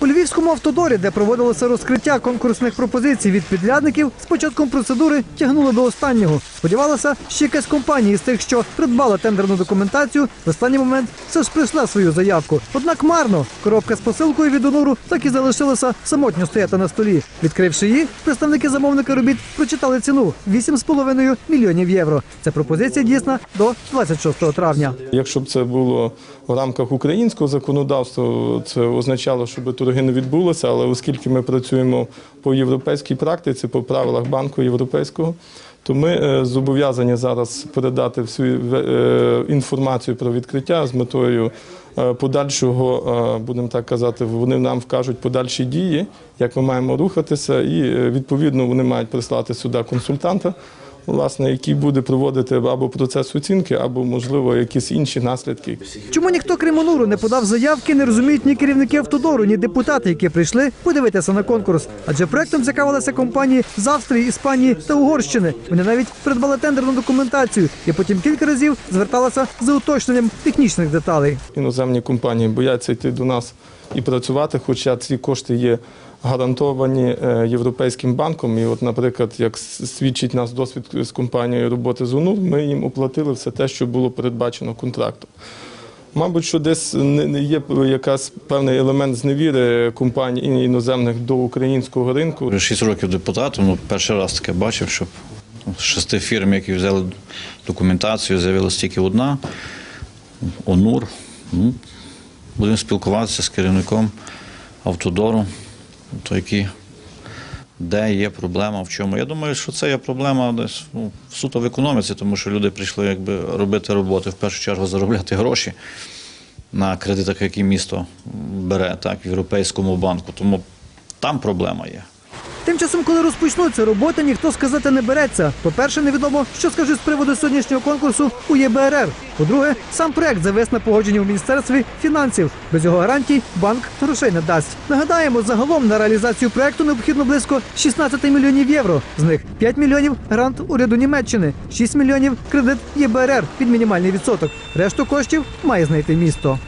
У львівському автодорі, де проводилося розкриття конкурсних пропозицій від підрядників, з початком процедури тягнуло до останнього. Сподівалося, що якась компанія з тих, що придбала тендерну документацію, в останній момент все ж прийшла свою заявку. Однак марно коробка з посилкою від онуру так і залишилася самотньо стояти на столі. Відкривши її, представники замовника робіт прочитали ціну 8,5 мільйонів євро. Ця пропозиція дійсна до 26 травня. Якщо б це було в рамках українського законодавства, це означало, щоб торги не відбулося. Але оскільки ми працюємо по європейській практиці, по правилах банку європейського, то ми е, зобов'язані зараз передати всю е, інформацію про відкриття з метою е, подальшого, будемо так казати, вони нам вкажуть подальші дії, як ми маємо рухатися, і відповідно вони мають прислати сюди консультанта власне, який буде проводити або процес оцінки, або, можливо, якісь інші наслідки. Чому ніхто крім Онуру не подав заявки, не розуміють ні керівники автодору, ні депутати, які прийшли подивитися на конкурс. Адже проектом цікавилися компанії з Австрії, Іспанії та Угорщини. Вони навіть придбали тендерну документацію і потім кілька разів зверталися за уточненням технічних деталей. Іноземні компанії бояться йти до нас і працювати, хоча ці кошти є гарантовані е, Європейським банком. І, от, наприклад, як свідчить нас досвід з компанією роботи з УНУР, ми їм оплатили все те, що було передбачено контрактом. Мабуть, що десь не є якась певний елемент зневіри компаній іноземних до українського ринку. 6 років депутатом, ну, перший раз таке бачив, щоб з шести фірм, які взяли документацію, з'явилась тільки одна ОНУР. Ну, будемо спілкуватися з керівником автодору, то які, де є проблема, в чому. Я думаю, що це є проблема десь ну, суто в економіці, тому що люди прийшли якби, робити роботи, в першу чергу заробляти гроші на кредитах, які місто бере так, в Європейському банку. Тому там проблема є. Тим часом, коли розпочнуться роботи, ніхто сказати не береться. По-перше, невідомо, що скажуть з приводу сьогоднішнього конкурсу у ЄБРР. По-друге, сам проект завес на погодженні у міністерстві фінансів. Без його гарантій банк грошей не дасть. Нагадаємо, загалом на реалізацію проекту необхідно близько 16 мільйонів євро. З них 5 мільйонів грант уряду Німеччини, 6 мільйонів кредит ЄБРР під мінімальний відсоток. Решту коштів має знайти місто.